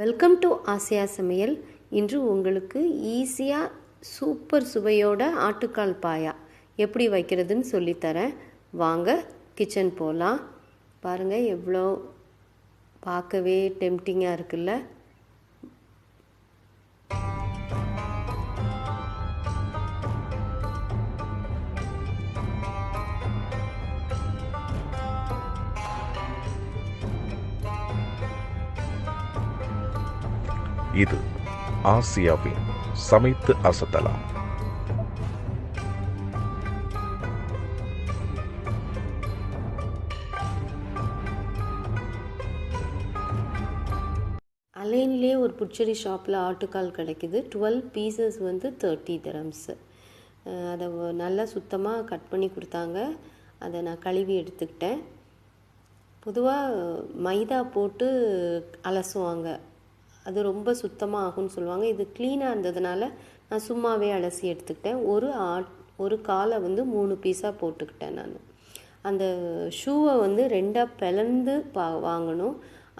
Welcome to Asia சமையல் இன்று உங்களுக்கு ஈஸியாக சூப்பர் சுவையோட ஆட்டுக்கால் பாயா எப்படி வைக்கிறதுன்னு சொல்லித்தரேன். வாங்க கிச்சன் போகலாம் பாருங்கள் எவ்வளோ பார்க்கவே டெம்டிங்காக இருக்குல்ல. இது ஆசியாவின் சமைத்து அசத்தலாம். அலைன்லேயே ஒரு புட்சரி ஷாப்பில் ஆட்டுக்கால் கிடைக்குது. டுவெல் பீசஸ் வந்து தேர்ட்டி திரம்ஸு. அதை நல்லா சுத்தமாக கட் பண்ணி கொடுத்தாங்க. அதை நான் கழுவி எடுத்துக்கிட்டேன். பொதுவாக மைதா போட்டு அலசுவாங்க. அது ரொம்ப சுத்தமாக ஆகும்னு சொல்லுவாங்க. இது க்ளீனாக இருந்ததுனால நான் சும்மாவே அலசி எடுத்துக்கிட்டேன். ஒரு ஆட் ஒரு காலை வந்து மூணு பீஸாக போட்டுக்கிட்டேன் நான். அந்த ஷூவை வந்து ரெண்டாக பிளந்து பா வாங்கணும்.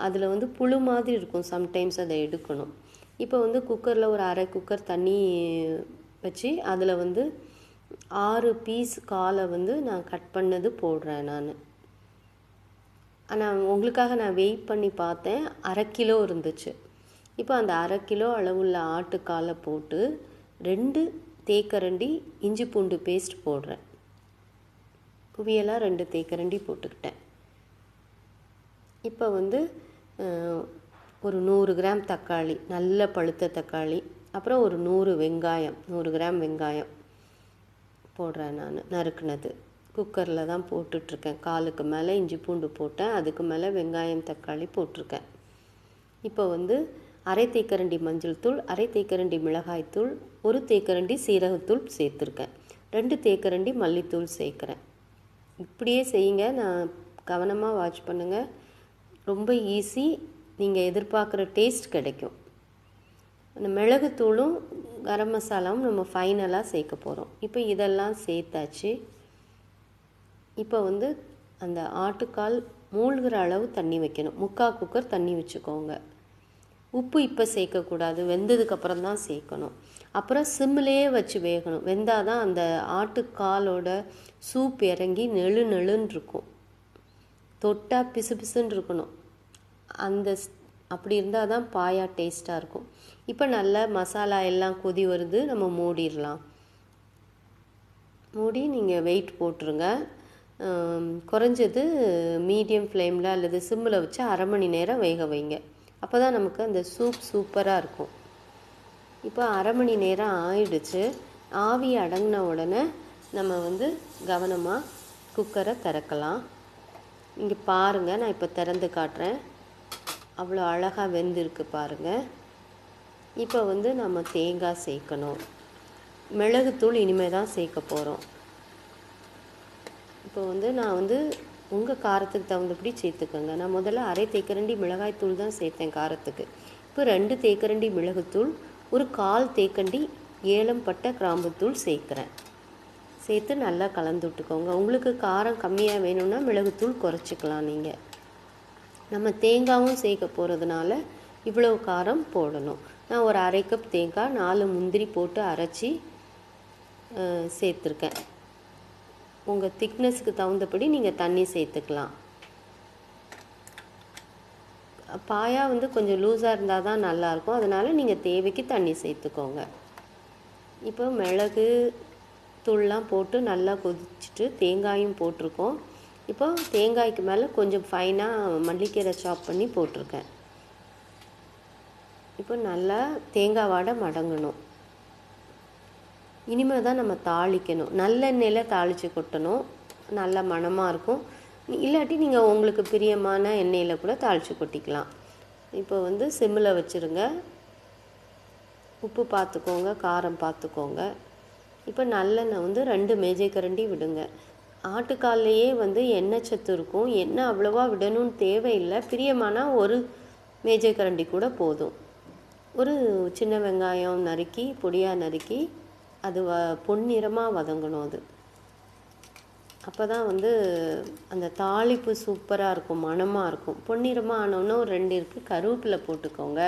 அதில் வந்து புழு மாதிரி இருக்கும். சம்டைம்ஸ் அதை எடுக்கணும். இப்போ வந்து குக்கரில் ஒரு அரை குக்கர் தண்ணி வச்சு அதில் வந்து ஆறு பீஸ் காலை வந்து நான் கட் பண்ணது போடுறேன் நான். ஆனால் உங்களுக்காக நான் வெயிட் பண்ணி பார்த்தேன். அரை கிலோ இருந்துச்சு. இப்போ அந்த அரை கிலோ அளவுள்ள ஆட்டுக்காலை போட்டு ரெண்டு தேக்கரண்டி இஞ்சி பூண்டு பேஸ்ட் போடுறேன். குவியலாக ரெண்டு தேக்கரண்டி போட்டுக்கிட்டேன். இப்போ வந்து ஒரு நூறு கிராம் தக்காளி நல்ல பழுத்த தக்காளி அப்புறம் ஒரு நூறு வெங்காயம் நூறு கிராம் வெங்காயம் போடுறேன் நான் நறுக்குனது. குக்கரில் தான் போட்டுட்ருக்கேன். காலுக்கு மேலே இஞ்சி பூண்டு போட்டேன் அதுக்கு மேலே வெங்காயம் தக்காளி போட்டிருக்கேன். இப்போ வந்து அரை தேக்கரண்டி மஞ்சள் தூள் அரை தேக்கரண்டி மிளகாய்த்தூள் ஒரு தேக்கரண்டி சீரகத்தூள் சேர்த்துருக்கேன். ரெண்டு தேக்கரண்டி மல்லித்தூள் சேர்க்குறேன். இப்படியே செய்யுங்க. நான் கவனமாக வாட்ச் பண்ணுங்கள் ரொம்ப ஈஸி நீங்கள் எதிர்பார்க்குற டேஸ்ட் கிடைக்கும். அந்த மிளகுத்தூளும் கரம் மசாலாவும் நம்ம ஃபைனலாக சேர்க்க போகிறோம் இப்போ இதெல்லாம் சேர்த்தாச்சு. இப்போ வந்து அந்த ஆட்டுக்கால் மூழ்கிற அளவு தண்ணி வைக்கணும். முக்கால் குக்கர் தண்ணி வச்சுக்கோங்க. உப்பு இப்போ சேர்க்கக்கூடாது வெந்ததுக்கப்புறம் தான் சேர்க்கணும். அப்புறம் சிம்மிலேயே வச்சு வேகணும். வெந்தால் தான் அந்த ஆட்டுக்காலோட சூப் இறங்கி நெழு நெழுன்னு இருக்கும். தொட்டால் பிசு பிசுன்னு இருக்கணும். அந்த ஸ்- அப்படி இருந்தால் தான் பாயா டேஸ்ட்டாக இருக்கும். இப்போ நல்லா மசாலா எல்லாம் கொதி வருது நம்ம மூடிடலாம். மூடி நீங்கள் வெயிட் போட்டுருங்க. குறைஞ்சது மீடியம் ஃப்ளேமில் அல்லது சிம்மில் வச்சு அரை மணி நேரம் வேக வைங்க. அப்போ தான் நமக்கு அந்த சூப் சூப்பராக இருக்கும். இப்போ அரை மணி நேரம் ஆயிடுச்சு. ஆவி அடங்கின உடனே நம்ம வந்து கவனமாக குக்கரை திறக்கலாம். இங்கே பாருங்கள் நான் இப்போ திறந்து காட்டுறேன். அவ்வளோ அழகாக வெந்திருக்கு பாருங்கள் இப்போ வந்து நம்ம தேங்காய் சேர்க்கணும். மிளகுத்தூள் இனிமேல் தான் சேர்க்க போகிறோம் இப்போ வந்து நான் வந்து உங்கள் காரத்துக்கு தகுந்தபடி சேர்த்துக்கோங்க. நான் முதல்ல அரை தேக்கரண்டி மிளகாய்த்தூள் தான் சேர்த்தேன் காரத்துக்கு. இப்போ ரெண்டு தேக்கரண்டி மிளகுத்தூள் ஒரு கால் தேக்கண்டி ஏலம் பட்டை கிராம்புத்தூள் சேர்க்குறேன். சேர்த்து நல்லா கலந்து விட்டுக்கோங்க. உங்களுக்கு காரம் கம்மியாக வேணும்னா மிளகுத்தூள் குறைச்சிக்கலாம் நீங்கள் நம்ம தேங்காயும் சேர்க்க போகிறதுனால இவ்வளோ காரம் போடணும். நான் ஒரு அரை கப் தேங்காய் நாலு முந்திரி போட்டு அரைச்சி சேர்த்துருக்கேன். உங்கள் திக்னஸ்க்கு தகுந்தபடி நீங்கள் தண்ணி சேர்த்துக்கலாம். பாயா வந்து கொஞ்சம் லூஸாக இருந்தால் தான் நல்லாயிருக்கும். அதனால் நீங்கள் தேவைக்கு தண்ணி சேர்த்துக்கோங்க. இப்போ மிளகு தூள்லாம் போட்டு நல்லா கொதிச்சுட்டு தேங்காயும் போட்டிருக்கோம். இப்போ தேங்காய்க்கு மேலே கொஞ்சம் ஃபைனாக மல்லிக்கீரை சாப் பண்ணி போட்டிருக்கேன். இப்போ நல்லா தேங்காய் வாடை மடங்கணும். இனிமேல் தான் நம்ம தாளிக்கணும். நல்லெண்ணெயில் தாளித்து கொட்டணும். நல்ல மணமாக இருக்கும். இல்லாட்டி நீங்கள் உங்களுக்கு பிரியமான எண்ணெயில் கூட தாளித்து கொட்டிக்கலாம். இப்போ வந்து சிம்மில் வச்சுருங்க. உப்பு பார்த்துக்கோங்க காரம் பார்த்துக்கோங்க. இப்போ நல்லெண்ணெய் வந்து ரெண்டு மேஜைக்கரண்டி விடுங்க. ஆட்டுக்கால்லையே வந்து எண்ணெய் சத்து இருக்கும். எண்ணெய் அவ்வளோவா விடணும்னு தேவையில்லை. பிரியமான ஒரு மேஜை கரண்டி கூட போதும். ஒரு சின்ன வெங்காயம் நறுக்கி பொடியாக நறுக்கி அது வ பொன்னிறமாக வதங்கணும் அது. அப்போ தான் வந்து அந்த தாளிப்பு சூப்பராக இருக்கும் மணமாக இருக்கும். பொன்னிறமாக ஆனவொன்னும் ரெண்டு இருக்குது கருவேப்பிலை போட்டுக்கோங்க.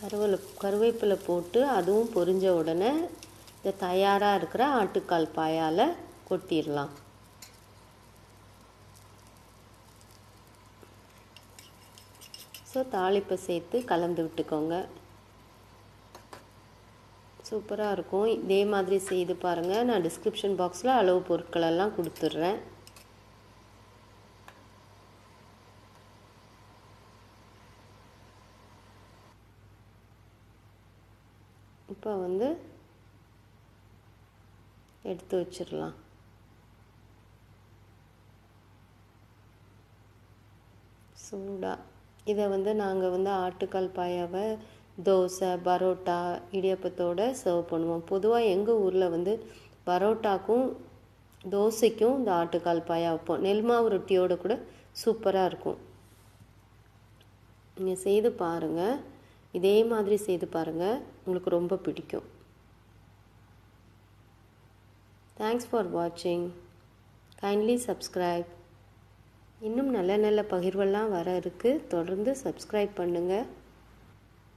கருவில் கருவேப்பிலை போட்டு அதுவும் பொரிஞ்ச உடனே இந்த தயாராக இருக்கிற ஆட்டுக்கால் பாயால் கொட்டிடலாம். ஸோ தாளிப்பை சேர்த்து கலந்து விட்டுக்கோங்க. சூப்பராக இருக்கும். இதே மாதிரி செய்து பாருங்கள் நான் டிஸ்கிரிப்ஷன் பாக்ஸில் அளவு பொருட்களெல்லாம் கொடுத்துட்றேன். இப்போ வந்து எடுத்து வச்சிடலாம். சூடாக இதை வந்து நாங்கள் வந்து ஆட்டுக்கால் பாயாவை தோசை பரோட்டா இடியப்பத்தோடு சர்வ் பண்ணுவோம். பொதுவாக எங்கள் ஊரில் வந்து பரோட்டாக்கும் தோசைக்கும் இந்த ஆட்டுக்கால் பாயா வைப்போம். நெல் மாவு ரொட்டியோடு கூட சூப்பராக இருக்கும். நீங்கள் செய்து பாருங்கள் இதே மாதிரி செய்து பாருங்கள் உங்களுக்கு ரொம்ப பிடிக்கும். தேங்க்ஸ் ஃபார் வாட்சிங் கைண்ட்லி சப்ஸ்கிரைப் இன்னும் நல்ல நல்ல பகிர்வெல்லாம் வர இருக்குது தொடர்ந்து சப்ஸ்கிரைப் பண்ணுங்கள்